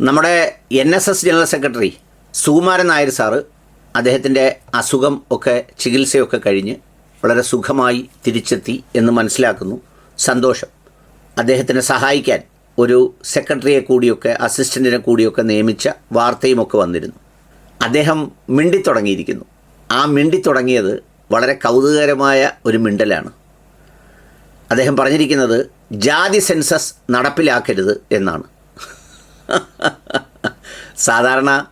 നമ്മുടെ N S S general secretary Sukumaran Nair sir അദ്ദേഹത്തിന്റെ അസുഖം ഒക്കെ ചികിത്സയൊക്കെ കഴിഞ്ഞ് വളരെ സുഖമായി തിരിച്ചെത്തി എന്ന് മനസ്സിലാക്കുന്നു. സന്തോഷം. അദ്ദേഹത്തിനെ സഹായിക്കാൻ ഒരു സെക്രട്ടറിയെ കൂടിയൊക്കെ അസിസ്റ്റന്റിനെ കൂടിയൊക്കെ നിയമിച്ച വാർത്തയുമൊക്കെ വന്നിരുന്നു. അദ്ദേഹം മിണ്ടിത്തുടങ്ങിയിരിക്കുന്നു. ആ മിണ്ടിത്തുടങ്ങിയത് വളരെ കൗതുകകരമായ ഒരു മിണ്ടലാണ്. അദ്ദേഹം പറഞ്ഞിരിക്കുന്നത് ജാതി സെൻസസ് നടപ്പിലാക്കരുത് എന്നാണ്. സാധാരണ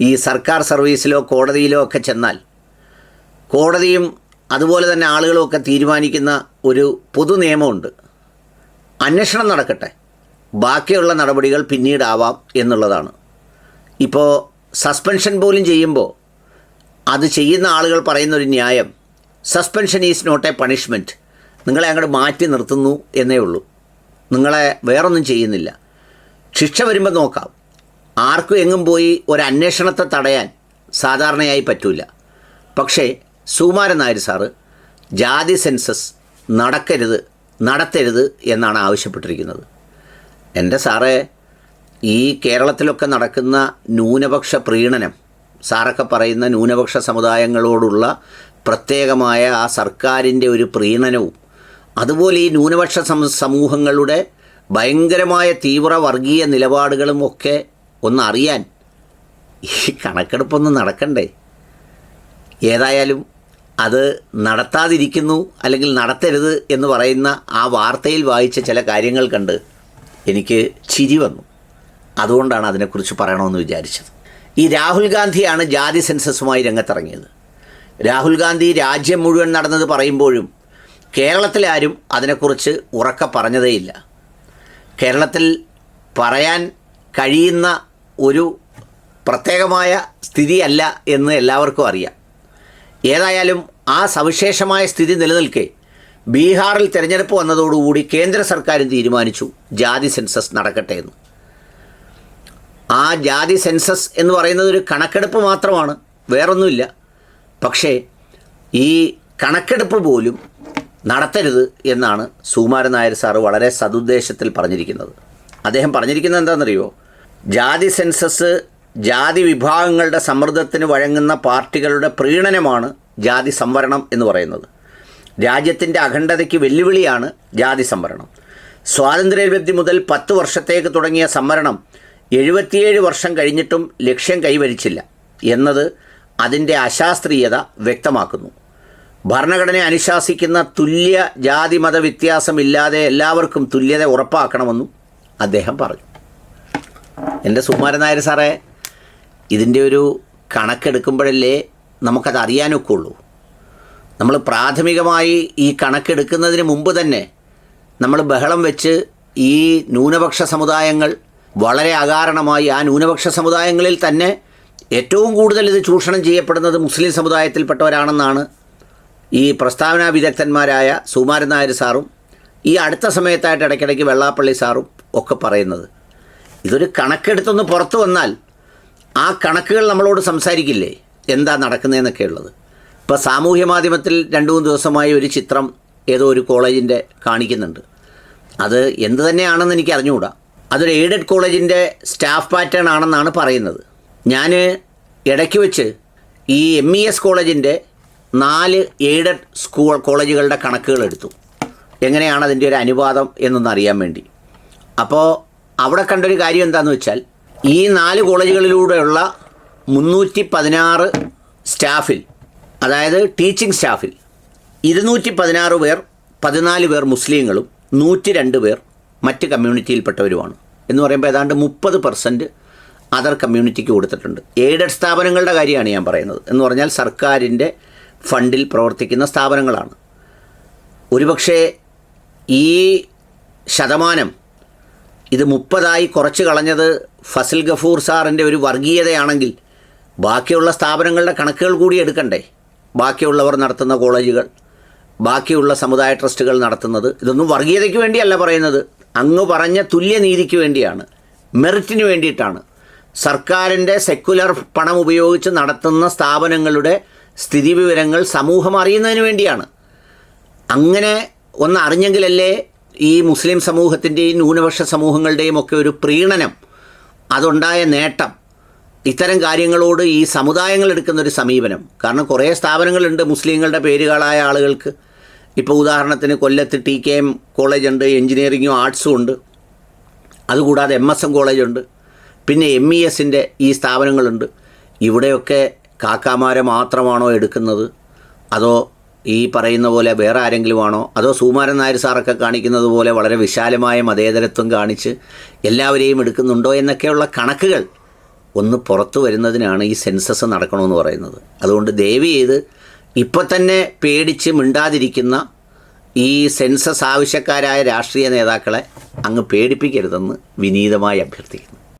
ഈ സർക്കാർ സർവീസിലോ കോടതിയിലോ ഒക്കെ ചെന്നാൽ കോടതിയും അതുപോലെ തന്നെ ആളുകളും ഒക്കെ തീരുമാനിക്കുന്ന ഒരു പൊതു നിയമമുണ്ട്. അന്വേഷണം നടക്കട്ടെ. ബാക്കിയുള്ള നടപടികൾ പിന്നീടാവാം എന്നുള്ളതാണ്. ഇപ്പോൾ സസ്പെൻഷൻ പോലും ചെയ്യുമ്പോൾ അത് ചെയ്യുന്ന ആളുകൾ പറയുന്നൊരു ന്യായം suspension is not a punishment നിങ്ങളെ അങ്ങോട്ട് മാറ്റി നിർത്തുന്നു എന്നേ ഉള്ളൂ. നിങ്ങളെ വേറൊന്നും ചെയ്യുന്നില്ല. ശിക്ഷ വരുമ്പോൾ നോക്കാം. ആർക്കും എങ്ങും പോയി ഒരു അന്വേഷണത്തെ തടയാൻ സാധാരണയായി പറ്റൂല. പക്ഷേ സുകുമാരൻ നായർ സാറ് ജാതി സെൻസസ് നടക്കരുത് നടത്തരുത് എന്നാണ് ആവശ്യപ്പെട്ടിരിക്കുന്നത്. എന്റെ സാറേ ഈ കേരളത്തിലൊക്കെ നടക്കുന്ന ന്യൂനപക്ഷ പ്രീണനം സാറൊക്കെ പറയുന്ന ന്യൂനപക്ഷ സമുദായങ്ങളോടുള്ള പ്രത്യേകമായ ആ സർക്കാരിന്റെ ഒരു പ്രീണനവും അതുപോലെ ഈ ന്യൂനപക്ഷ സമൂഹങ്ങളുടെ ഭയങ്കരമായ തീവ്ര വർഗീയ നിലപാടുകളും ഒക്കെ ഒന്നറിയാൻ ഈ കണക്കെടുപ്പൊന്നും നടക്കണ്ടേ? ഏതായാലും അത് നടത്താതിരിക്കുന്നു അല്ലെങ്കിൽ നടത്തരുത് എന്ന് പറയുന്ന ആ വാർത്തയിൽ വായിച്ച ചില കാര്യങ്ങൾ കണ്ട് എനിക്ക് ചിരി വന്നു. അതുകൊണ്ടാണ് അതിനെക്കുറിച്ച് പറയണമെന്ന് വിചാരിച്ചത്. ഈ രാഹുൽ ഗാന്ധിയാണ് ജാതി സെൻസസുമായി രംഗത്തിറങ്ങിയത്. രാഹുൽ ഗാന്ധി രാജ്യം മുഴുവൻ നടന്നത് പറയുമ്പോഴും കേരളത്തിലാരും അതിനെക്കുറിച്ച് ഉറക്ക പറഞ്ഞതേയില്ല. കേരളത്തിൽ പറയാൻ കഴിയുന്ന ഒരു പ്രത്യേകമായ സ്ഥിതിയല്ല എന്ന് എല്ലാവർക്കും അറിയാം. ഏതായാലും ആ സവിശേഷമായ സ്ഥിതി നിലനിൽക്കെ ബീഹാറിൽ തിരഞ്ഞെടുപ്പ് വന്നതോടുകൂടി കേന്ദ്ര സർക്കാരും തീരുമാനിച്ചു ജാതി സെൻസസ് നടക്കട്ടെ എന്ന്. ആ ജാതി സെൻസസ് എന്ന് പറയുന്നത് ഒരു കണക്കെടുപ്പ് മാത്രമാണ് വേറൊന്നുമില്ല. പക്ഷേ ഈ കണക്കെടുപ്പ് പോലും നടത്തരുത് എന്നാണ് സുകുമാരൻ നായർ സാറ് വളരെ സതുദ്ദേശത്തിൽ പറഞ്ഞിരിക്കുന്നത്. അദ്ദേഹം പറഞ്ഞിരിക്കുന്നത് എന്താണെന്നറിയോ ജാതി സെൻസസ് ജാതി വിഭാഗങ്ങളുടെ സമ്മർദ്ദത്തിന് വഴങ്ങുന്ന പാർട്ടികളുടെ പ്രീണനമാണ് ജാതി സംവരണം എന്ന് പറയുന്നത്. രാജ്യത്തിന്റെ അഖണ്ഡതയ്ക്ക് വെല്ലുവിളിയാണ് ജാതി സംവരണം. സ്വാതന്ത്ര്യലബ്ധി മുതൽ പത്ത് വർഷത്തേക്ക് തുടങ്ങിയ സംവരണം എഴുപത്തിയേഴ് വർഷം കഴിഞ്ഞിട്ടും ലക്ഷ്യം കൈവരിച്ചില്ല എന്നത് അതിന്റെ അശാസ്ത്രീയത വ്യക്തമാക്കുന്നു. ഭരണഘടന അനുശാസിക്കുന്ന തുല്യ ജാതി മത വ്യത്യാസമില്ലാതെ എല്ലാവർക്കും തുല്യത ഉറപ്പാക്കണമെന്നും അദ്ദേഹം പറഞ്ഞു. എന്റെ സുകുമാരൻ നായർ സാറേ ഇതിന്റെ ഒരു കണക്കെടുക്കുമ്പോഴല്ലേ നമുക്കത് അറിയാനൊക്കെ ഉള്ളൂ നമ്മൾ പ്രാഥമികമായി ഈ കണക്കെടുക്കുന്നതിന് മുമ്പ് തന്നെ നമ്മൾ ബഹളം വെച്ച് ഈ ന്യൂനപക്ഷ സമുദായങ്ങൾ വളരെ അകാരണമായി ആ ന്യൂനപക്ഷ സമുദായങ്ങളിൽ തന്നെ ഏറ്റവും കൂടുതൽ ഇത് ചൂഷണം ചെയ്യപ്പെടുന്നത് മുസ്ലിം സമുദായത്തിൽപ്പെട്ടവരാണെന്നാണ് ഈ പ്രസ്താവനാ വിദഗ്ധന്മാരായ സുകുമാരൻ നായർ സാറും ഈ അടുത്ത സമയത്തായിട്ട് ഇടയ്ക്കിടയ്ക്ക് വെള്ളാപ്പള്ളി സാറും ഒക്കെ പറയുന്നത്. ഇതൊരു കണക്കെടുത്തൊന്ന് പുറത്തു വന്നാൽ ആ കണക്കുകൾ നമ്മളോട് സംസാരിക്കില്ലേ? എന്താ നടക്കുന്നതെന്നൊക്കെ ഉള്ളത്. ഇപ്പോൾ സാമൂഹ്യ മാധ്യമത്തിൽ രണ്ട് മൂന്ന് ദിവസമായി ഒരു ചിത്രം ഏതോ ഒരു കോളേജിന്റെ കാണിക്കുന്നുണ്ട്. അത് എന്ത് തന്നെയാണെന്ന് എനിക്ക് അറിഞ്ഞുകൂടാ. അതൊരു എയ്ഡഡ് കോളേജിന്റെ സ്റ്റാഫ് പാറ്റേൺ ആണെന്നാണ് പറയുന്നത്. ഞാൻ ഇടയ്ക്ക് വെച്ച് ഈ എം ഇ എസ് കോളേജിന്റെ നാല് എയ്ഡഡ് സ്കൂൾ കോളേജുകളുടെ കണക്കുകൾ എടുത്തു എങ്ങനെയാണ് അതിന്റെ ഒരു അനുപാതം എന്നൊന്ന് അറിയാൻ വേണ്ടി. അപ്പോൾ അവിടെ കണ്ടൊരു കാര്യം എന്താണെന്ന് വെച്ചാൽ ഈ നാല് കോളേജുകളിലൂടെയുള്ള മുന്നൂറ്റി പതിനാറ് സ്റ്റാഫിൽ അതായത് ടീച്ചിങ് സ്റ്റാഫിൽ ഇരുന്നൂറ്റി പതിനാറ് പേർ പതിനാല് പേർ മുസ്ലിങ്ങളും നൂറ്റി രണ്ട് പേർ മറ്റ് കമ്മ്യൂണിറ്റിയിൽപ്പെട്ടവരുമാണ്. എന്ന് പറയുമ്പോൾ ഏതാണ്ട് മുപ്പത് പെർസെന്റ് അതർ കമ്മ്യൂണിറ്റിക്ക് കൊടുത്തിട്ടുണ്ട്. എയ്ഡഡ് സ്ഥാപനങ്ങളുടെ കാര്യമാണ് ഞാൻ പറയുന്നത്. എന്ന് പറഞ്ഞാൽ സർക്കാരിന്റെ ഫണ്ടിൽ പ്രവർത്തിക്കുന്ന സ്ഥാപനങ്ങളാണ്. ഒരുപക്ഷെ ഈ ശതമാനം ഇത് മുപ്പതായി കുറച്ച് കളഞ്ഞത് ഫസിൽ ഗഫൂർ സാറിന്റെ ഒരു വർഗീയതയാണെങ്കിൽ ബാക്കിയുള്ള സ്ഥാപനങ്ങളുടെ കണക്കുകൾ കൂടി എടുക്കണ്ടേ? ബാക്കിയുള്ളവർ നടത്തുന്ന കോളേജുകൾ ബാക്കിയുള്ള സമുദായ ട്രസ്റ്റുകൾ നടത്തുന്നത് ഇതൊന്നും വർഗീയതയ്ക്ക് വേണ്ടിയല്ല പറയുന്നത്. അങ്ങ് പറഞ്ഞ തുല്യനീതിക്ക് വേണ്ടിയാണ് മെറിറ്റിന് വേണ്ടിയിട്ടാണ്. സർക്കാരിന്റെ സെക്കുലർ പണം ഉപയോഗിച്ച് നടത്തുന്ന സ്ഥാപനങ്ങളുടെ സ്ഥിതിവിവരങ്ങൾ സമൂഹം അറിയുന്നതിന് വേണ്ടിയാണ്. അങ്ങനെ ഒന്ന് അറിഞ്ഞെങ്കിലല്ലേ ഈ മുസ്ലിം സമൂഹത്തിന്റെയും ന്യൂനപക്ഷ സമൂഹങ്ങളുടെയും ഒക്കെ ഒരു പ്രീണനം അതുണ്ടായ നേട്ടം ഇത്തരം കാര്യങ്ങളോട് ഈ സമുദായങ്ങൾ എടുക്കുന്ന ഒരു സമീപനം. കാരണം കുറേ സ്ഥാപനങ്ങളുണ്ട് മുസ്ലിങ്ങളുടെ പേരുകളായ ആളുകൾക്ക്. ഇപ്പോൾ ഉദാഹരണത്തിന് കൊല്ലത്ത് ടി കെ എം കോളേജുണ്ട് എഞ്ചിനീയറിങ്ങും ആർട്സും ഉണ്ട്. അതുകൂടാതെ എം എസ് എം കോളേജുണ്ട്. പിന്നെ എം ഇ എസിന്റെ ഈ സ്ഥാപനങ്ങളുണ്ട്. ഇവിടെയൊക്കെ കാക്കാമാരെ മാത്രമാണോ എടുക്കുന്നത്? അതോ ഈ പറയുന്ന പോലെ വേറെ ആരെങ്കിലും ആണോ അതോ സുകുമാരൻ നായർ സാറൊക്കെ കാണിക്കുന്നത് പോലെ വളരെ വിശാലമായ മതേതരത്വം കാണിച്ച് എല്ലാവരെയും എടുക്കുന്നുണ്ടോ എന്നൊക്കെയുള്ള കണക്കുകൾ ഒന്ന് പുറത്തു വരുന്നതിനാണ് ഈ സെൻസസ് നടക്കണമെന്ന് പറയുന്നത്. അതുകൊണ്ട് ദയവ് ചെയ്ത് ഇപ്പം തന്നെ പേടിച്ച് മിണ്ടാതിരിക്കുന്ന ഈ സെൻസസ് ആവശ്യക്കാരായ രാഷ്ട്രീയ നേതാക്കളെ അങ്ങ് പേടിപ്പിക്കരുതെന്ന് വിനീതമായി അഭ്യർത്ഥിക്കുന്നു.